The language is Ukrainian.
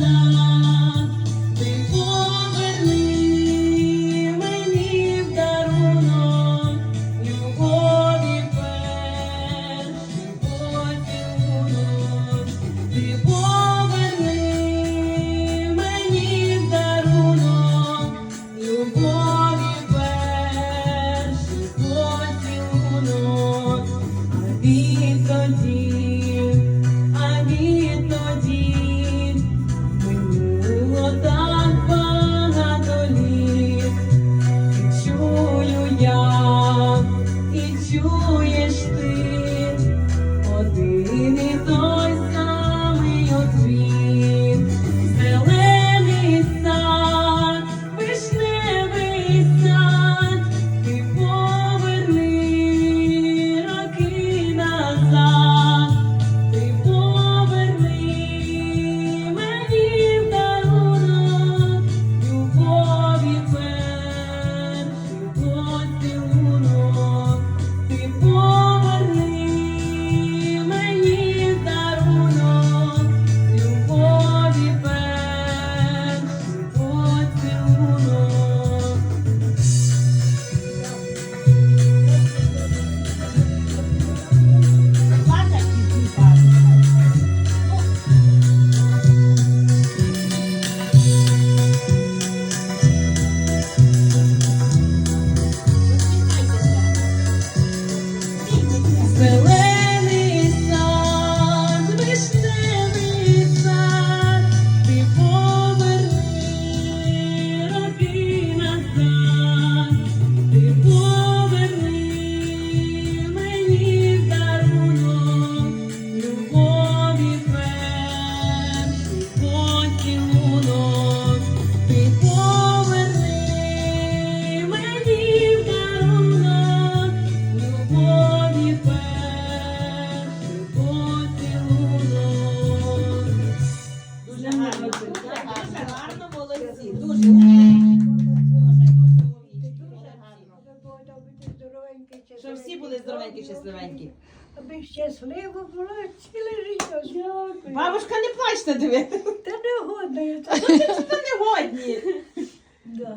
love. і чуєш ти. гарно. Дуже гарно, молодці. Дуже Щоб всі були здоровенькі, щасливенькі. Аби щасливо було ціле життя. Дякую. Бабушка, не плачте, диви. Та не годна я. Та не годні. Та.